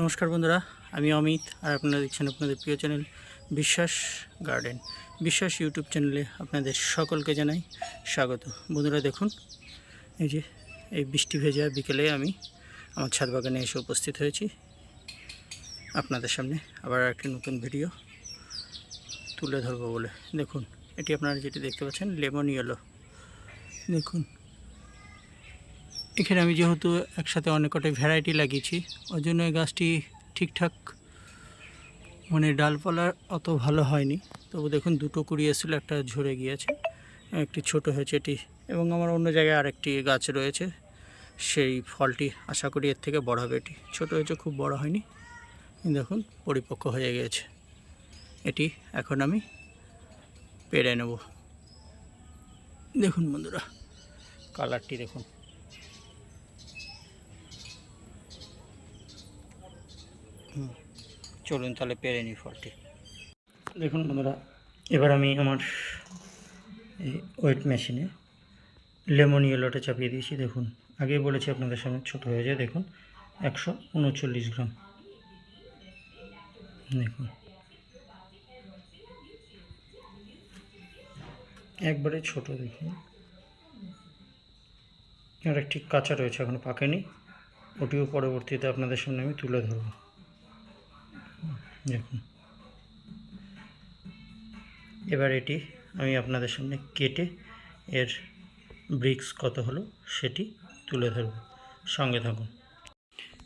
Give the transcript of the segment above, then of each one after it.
নমস্কার বন্ধুরা, আমি অমিত আর আপনারা দেখছেন আপনাদের প্রিয় চ্যানেল বিশ্বাস গার্ডেন। বিশ্বাস ইউটিউব চ্যানেলে আপনাদের সকলকে জানাই স্বাগত। বন্ধুরা দেখুন, এই যে এই বৃষ্টি ভেজা বিকেলে আমি আমার ছাদ বাগানে এসে উপস্থিত হয়েছি। আপনাদের সামনে আবার একটি নতুন ভিডিও তুলে ধরবো বলে। দেখুন, এটি আপনারা যেটি দেখতে পাচ্ছেন, লেমন ইয়েলো। দেখুন এখানে আমি যেহেতু একসাথে অনেক কটাই ভ্যারাইটি লাগিয়েছি, ওই জন্য এই গাছটি ঠিকঠাক মানে ডালপালা অত ভালো হয়নি। তবু দেখুন, দুটো কুড়ি এসেছিল, একটা ঝরে গিয়েছে, একটি ছোট হয়েছে এটি, এবং আমার অন্য জায়গায় আরেকটি গাছ রয়েছে, সেই ফলটি আশা করি এর থেকে বড় হবে এটি। ছোট হয়েছে, খুব বড় হয়নি, দেখুন, পরিপক্ক হয়ে গিয়েছে। এটি এখন আমি পেরে নেব। দেখুন বন্ধুরা কালারটি দেখুন। চলুন তাহলে পেরে নিই ফলটি। দেখুন বন্ধুরা, এবার আমি আমার এই ওয়েট মেশিনে লেমন ইয়েলোটা চাপিয়ে দিয়েছি। দেখুন, আগেই বলেছি আপনাদের সামনে ছোট হয়ে যায়। দেখুন, একশো উনচল্লিশ গ্রাম। দেখুন। একবারে ছোট দেখুন। আর একটি কাঁচা রয়েছে, এখনও পাকেনি। ওটিও পরবর্তীতে আপনাদের সামনে আমি তুলে ধরবো। দেখুন। এবার এটি আমি আপনাদের সামনে কেটে এর ব্রিক্স কত হলো সেটি তুলে ধরব। সঙ্গে থাকুন।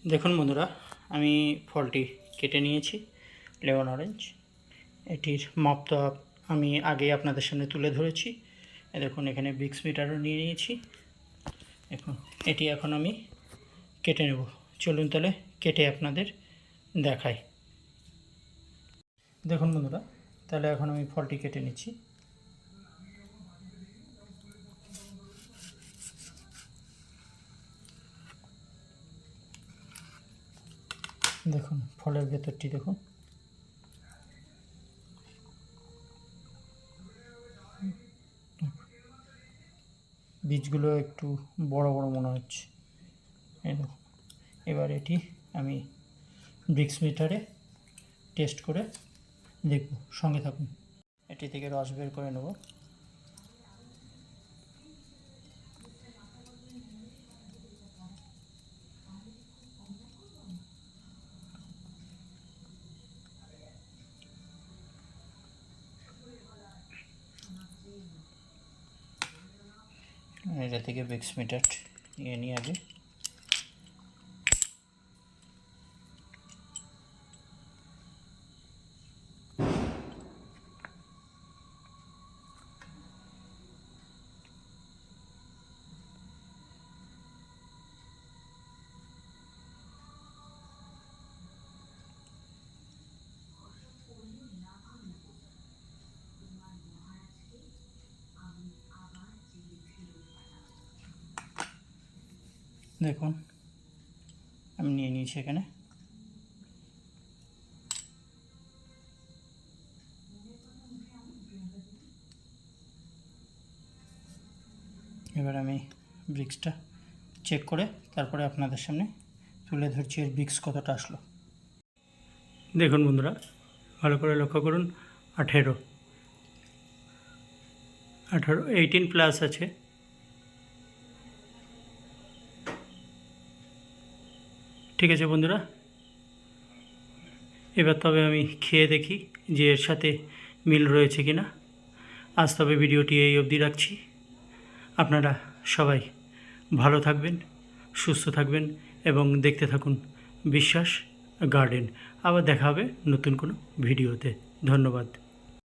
দেখুন বন্ধুরা, আমি ফলটি কেটে নিয়েছি, লেমন অরেঞ্জ। এটির মাপটা আমি আগেই আপনাদের সামনে তুলে ধরেছি। দেখুন, এখানে ব্রিক্স মিটারও নিয়ে নিয়েছি। এখন এটি এখন আমি কেটে নেব। চলুন তাহলে কেটে আপনাদের দেখাই। দেখুন বন্ধুরা, তাহলে এখন আমি ফলটি কেটে নিচ্ছি। দেখুন, ফলের ভেতরটি দেখুন। বীজগুলো একটু বড় বড় মনে হচ্ছে। এবার এটি আমি ব্রিক্স মিটারে টেস্ট করে দেখব, সঙ্গে থাকুন। এটি থেকে রস বের করে নেব। এটা থেকে বিক্স মিটার নিয়ে নিই আগে দেখুন, আমি নিয়ে নিয়েছি এখানে। এবার আমি ব্রিক্সটা চেক করে তারপরে আপনাদের সামনে তুলে ধরছি এর ব্রিক্স কতটা আসলো। দেখুন বন্ধুরা, ভালো করে লক্ষ্য করুন, আঠেরো। আঠারো এইটিন প্লাস আছে। ঠিক আছে বন্ধুরা। এবার তবে আমি খেয়ে দেখি যে এর সাথে মিল রয়েছে কি না আজ তবে ভিডিওটি এই অবধি রাখছি। আপনারা সবাই ভালো থাকবেন, সুস্থ থাকবেন এবং দেখতে থাকুন বিশ্বাস গার্ডেন। আবার দেখা হবে নতুন কোনো ভিডিওতে। ধন্যবাদ।